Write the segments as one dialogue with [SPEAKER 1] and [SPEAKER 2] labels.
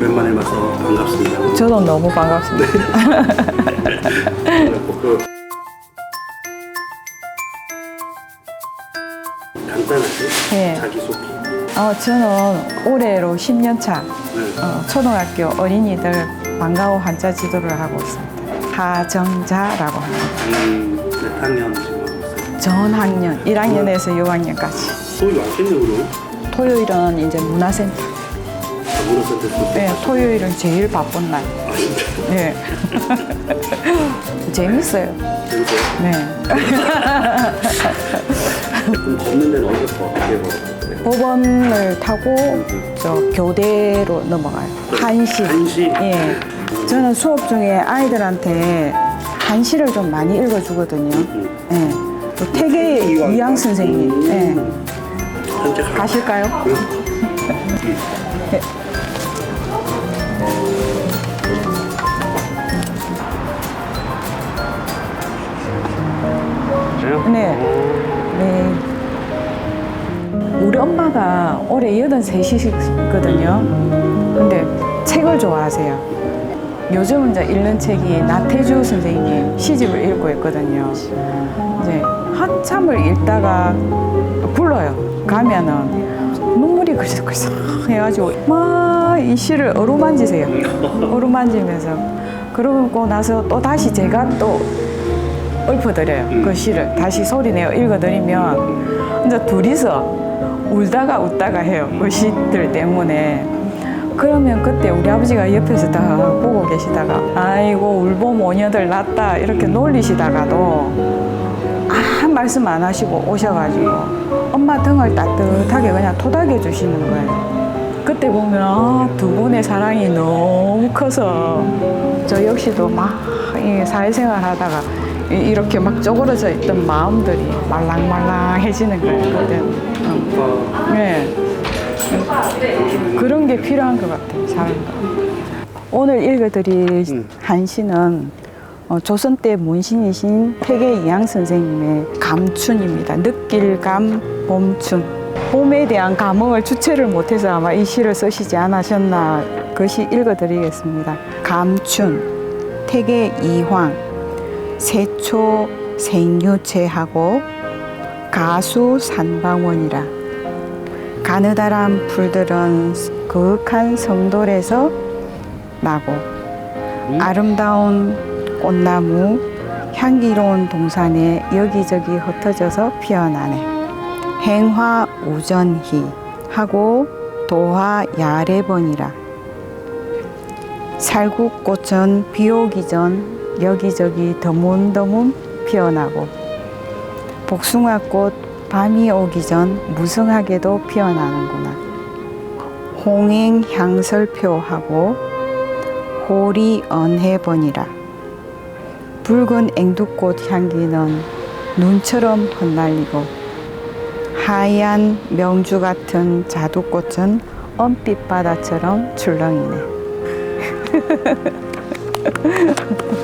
[SPEAKER 1] 오랜만에 봐서 반갑습니다.
[SPEAKER 2] 저도 너무 반갑습니다.
[SPEAKER 1] 그 간단하게
[SPEAKER 2] 네.
[SPEAKER 1] 자기소개.
[SPEAKER 2] 어, 저는 올해로 10년 차
[SPEAKER 1] 네.
[SPEAKER 2] 어, 초등학교 어린이들 방과후 환자 지도를 하고 있습니다. 하정자라고 합니다.
[SPEAKER 1] 음, 몇 학년 지금 하고 있어요?
[SPEAKER 2] 전 학년 1학년에서 6학년까지.
[SPEAKER 1] 소위 많겠네, 우리.
[SPEAKER 2] 토요일은 이제 문화센터. 네, 토요일은 제일 바쁜 날.
[SPEAKER 1] 아, 진짜.
[SPEAKER 2] 네. 재밌어요.
[SPEAKER 1] 재밌어요?
[SPEAKER 2] 네.
[SPEAKER 1] 그럼 걷는 데는 어디서 어떻게 걸어요?
[SPEAKER 2] 법원을 타고 저 교대로 넘어가요. 한시.
[SPEAKER 1] 한시?
[SPEAKER 2] 예. 저는 수업 중에 아이들한테 한시를 좀 많이 읽어주거든요. 예. 또 태계의 이양 선생님. 예.
[SPEAKER 1] 가.
[SPEAKER 2] 가실까요?
[SPEAKER 1] 그래요?
[SPEAKER 2] 엄마가 올해 83이시거든요. 근데 책을 좋아하세요. 요즘 이제 읽는 책이 나태주 선생님 시집을 읽고 있거든요. 이제 한참을 읽다가 불러요. 가면은 눈물이 글썩글썩 해가지고 막 이 시를 어루만지세요. 어루만지면서 그러고 나서 또 다시 제가 또 읊어드려요. 그 시를 다시 소리내어 읽어드리면 이제 둘이서 울다가 웃다가 해요. 그 시들 때문에. 그러면 그때 우리 아버지가 옆에서 다 보고 계시다가 아이고 울보 모녀들 낳다 이렇게 놀리시다가도 아무 말씀 안 하시고 오셔가지고 엄마 등을 따뜻하게 그냥 토닥여 주시는 거예요. 그때 보면 아, 두 분의 사랑이 너무 커서 저 역시도 막이 사회생활 하다가 이- 이렇게 막 쪼그러져 있던 마음들이 말랑말랑해지는 거예요. 그때. 네. 그런 게 필요한 것 같아요. 사람과. 오늘 읽어드릴
[SPEAKER 1] 음.
[SPEAKER 2] 한시는 어, 조선 때 문신이신 태계 이양 선생님의 감춘입니다. 느낄 감 봄춘. 봄에 대한 감흥을 주체를 못해서 아마 이 시를 쓰시지 않으셨나 그시 읽어드리겠습니다. 감춘, 태계 이황, 세초 생유체하고 가수 산방원이라. 가느다란 풀들은 그윽한 성돌에서 나고 아름다운 꽃나무 향기로운 동산에 여기저기 흩어져서 피어나네 행화 우전희 하고 도화 야래번이라 살구꽃은 비 오기 전 여기저기 드문드문 피어나고 복숭아꽃 밤이 오기 전 무성하게도 피어나는구나. 홍행 향설표하고 호리 언해번이라. 붉은 앵두꽃 향기는 눈처럼 흩날리고 하얀 명주 같은 자두꽃은 은빛 바다처럼 출렁이네.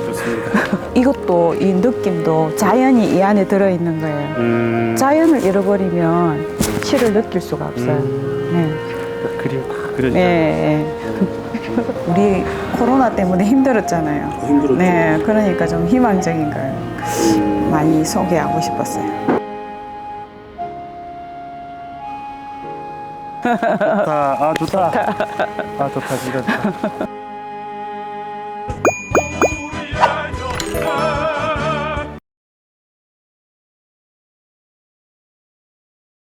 [SPEAKER 1] 좋습니다.
[SPEAKER 2] 이것도 이 느낌도 자연이 이 안에 들어있는 거예요.
[SPEAKER 1] 음,
[SPEAKER 2] 자연을 잃어버리면 시를 느낄 수가 없어요.
[SPEAKER 1] 그림 다 그려져.
[SPEAKER 2] 네. 네. 우리 코로나 때문에 힘들었잖아요.
[SPEAKER 1] 힘들었죠.
[SPEAKER 2] 네, 그러니까 좀 희망적인 걸 많이 소개하고 싶었어요.
[SPEAKER 1] 좋다. 아, 좋다. 아, 좋다. 진짜 좋다.